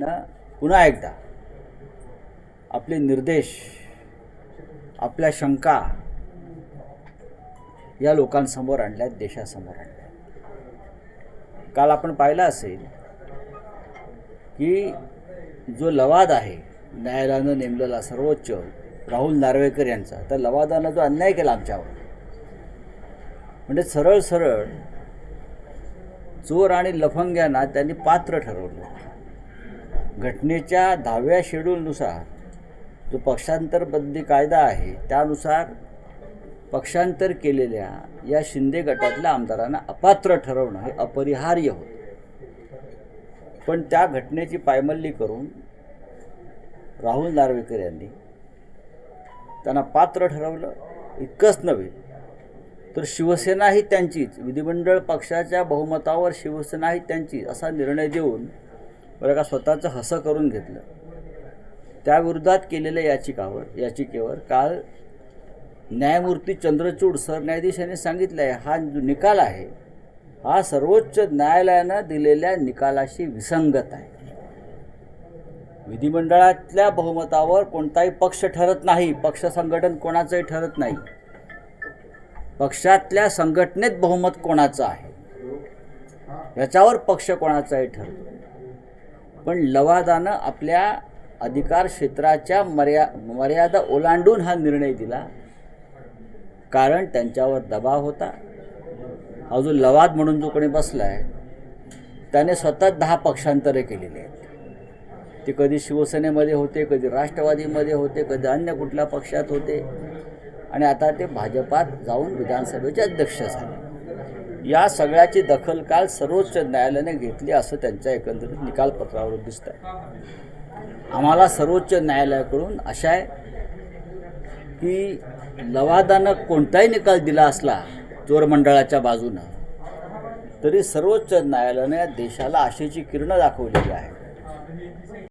ना पुन्हा एकदा. आपले निर्देश आपल्या शंका या लोकांसमोर आणल्या देशासमोर आणल्या काल आपण पाहिलं असेल की जो लवाद आहे न्यायालयानं नेमलेला सर्वोच्च राहुल नार्वेकर यांचा तर लवादानं जो अन्याय केला आमच्यावर म्हणजे सरळ सरळ चोर आणि लफंग्यांना त्यांनी पात्र ठरवलं. घटनेच्या दहाव्या शेड्यूलनुसार जो पक्षांतरबद्धी कायदा आहे त्यानुसार पक्षांतर केलेल्या या शिंदे गटातल्या आमदारांना अपात्र ठरवणं हे अपरिहार्य होतं. पण त्या घटनेची पायमल्ली करून राहुल नार्वेकर यांनी त्यांना पात्र ठरवलं. इतकंच नव्हे तर शिवसेना ही त्यांचीच. विधिमंडळ पक्षाच्या बहुमतावर शिवसेना ही त्यांची असा निर्णय देऊन बरं का स्वतःचं हसं करून घेतलं. त्याविरोधात केलेल्या याचिकावर याचिकेवर काल न्यायमूर्ती चंद्रचूड सरन्यायाधीशांनी सांगितलं आहे हा जो निकाल आहे हा सर्वोच्च न्यायालयानं दिलेल्या निकालाशी विसंगत आहे. विधिमंडळातल्या बहुमतावर कोणताही पक्ष ठरत नाही पक्ष संघटन कोणाचंही ठरत नाही. पक्षातल्या संघटनेत बहुमत कोणाचं आहे? याच्यावर पक्ष कोणाचाही ठरतो पण लवादानं आपल्या अधिकार क्षेत्राच्या मर्या मर्यादा ओलांडून हा निर्णय दिला. कारण त्यांच्यावर दबाव होता. हा जो लवाद म्हणून जो कोणी बसला आहे त्याने स्वतः दहा पक्षांतरे केलेली आहेत. ते कधी शिवसेनेमध्ये होते कधी राष्ट्रवादीमध्ये होते कधी अन्य कुठल्या पक्षात होते. आणि आता ते भाजपात जाऊन विधानसभेचे अध्यक्ष झाले. या सगळ्याची दखल काल सर्वोच्च न्यायालयाने घेतली असं त्यांच्या एकंदरीत निकालपत्रावरून दिसत आहे आम्हाला सर्वोच्च न्यायालयाकडून अशा आहे की लवादानं कोणताही निकाल दिला असला चोरमंडळाच्या बाजूनं तरी सर्वोच्च न्यायालयाने देशाला आशेची किरणं दाखवलेली आहे